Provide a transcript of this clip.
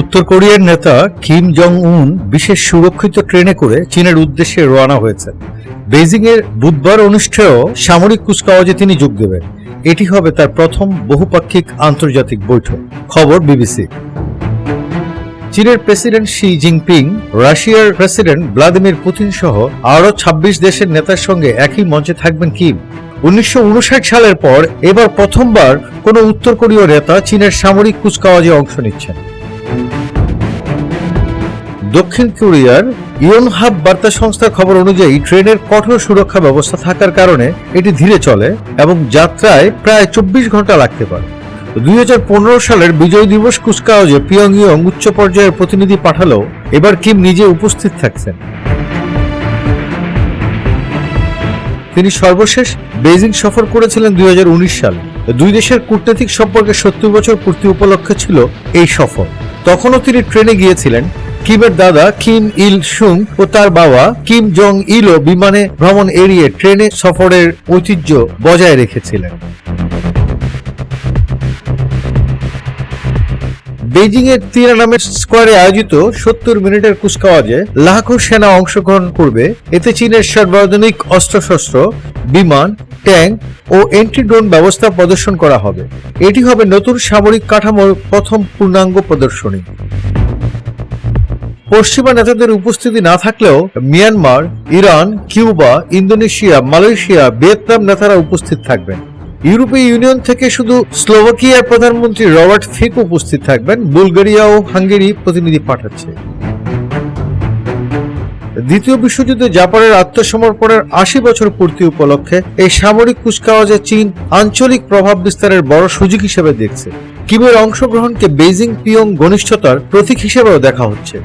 উত্তর কোরিয়ার নেতা কিম জং উন বিশেষ সুরক্ষিত ট্রেনে করে চীনের উদ্দেশ্যে রওনা হয়েছেন। এর বুধবার অনুষ্ঠেয় সামরিক কুচকাওয়াজে তিনি যোগ দেবেন। এটি হবে তার প্রথম বহুপাক্ষিক আন্তর্জাতিক বৈঠক, খবর বিবিসি। চীনের প্রেসিডেন্ট শি জিনপিং, রাশিয়ার প্রেসিডেন্ট ভ্লাদিমির পুতিন সহ আরও ২৬ দেশের নেতার সঙ্গে একই মঞ্চে থাকবেন কিম। উনিশশো উনষাট সালের পর এবার প্রথমবার কোনো উত্তর কোরীয় নেতা চীনের সামরিক কুচকাওয়াজে অংশ নিচ্ছেন। দক্ষিণ কোরিয়ার ইয়নহাব বার্তা সংস্থার খবর অনুযায়ী, ট্রেনের কঠোর সুরক্ষা ব্যবস্থা থাকার কারণে এটি ধীরে চলে এবং যাত্রায় প্রায় চব্বিশ ঘণ্টা লাগতে পারে। দুই হাজার পনেরো সালের বিজয় দিবস কুচকাওয়াজে পিয়ংইয়ং উচ্চ পর্যায়ের প্রতিনিধি পাঠালেও এবার কিম নিজে উপস্থিত থাকছেন। তিনি সর্বশেষ বেজিং সফর করেছিলেন দুই সালে। দুই দেশের কূটনৈতিক সম্পর্কে সত্তর বছর পূর্তি উপলক্ষে ছিল এই সফর। তখনও তিনি ট্রেনে গিয়েছিলেন। কিমের দাদা কিম ইল সুং ও তার বাবা কিম জং ইলও বিমানে ভ্রমণ এড়িয়ে ট্রেনে সফরের ঐতিহ্য বজায় রেখেছিলেন। বেজিং এর তিরানামের স্কোয়ারে আয়োজিত সত্তর মিনিটের কুচকাওয়াজে লাখো সেনা অংশগ্রহণ করবে। এতে চীনের সর্বাধুনিক অস্ত্রশস্ত্র, বিমান, ট্যাঙ্ক ও এন্টি ড্রোন ব্যবস্থা প্রদর্শন করা হবে। এটি হবে নতুন সামরিক কাঠামোর প্রথম পূর্ণাঙ্গ প্রদর্শনী। পশ্চিমা নেতাদের উপস্থিতি না থাকলেও Myanmar, Iran, Cuba, Indonesia, Malaysia, Vietnam নেতারা উপস্থিত থাকবেন। ইউরোপীয় ইউনিয়ন থেকে শুধু স্লোভাকিয়ার প্রধানমন্ত্রী রবার্ট ফিক উপস্থিত থাকবেন, বুলগেরিয়া ও হাঙ্গেরি প্রতিনিধি পাঠাচ্ছে। দ্বিতীয় বিশ্বযুদ্ধে জাপানের আত্মসমর্পণের আশি বছর পূর্তি উপলক্ষে এই সামরিক কুচকাওয়াজে চীন আঞ্চলিক প্রভাব বিস্তারের বড় সুযোগ হিসেবে দেখছে। কিমের অংশগ্রহণকে বেজিং পিয়ং ঘনিষ্ঠতার প্রতীক হিসেবেও দেখা হচ্ছে।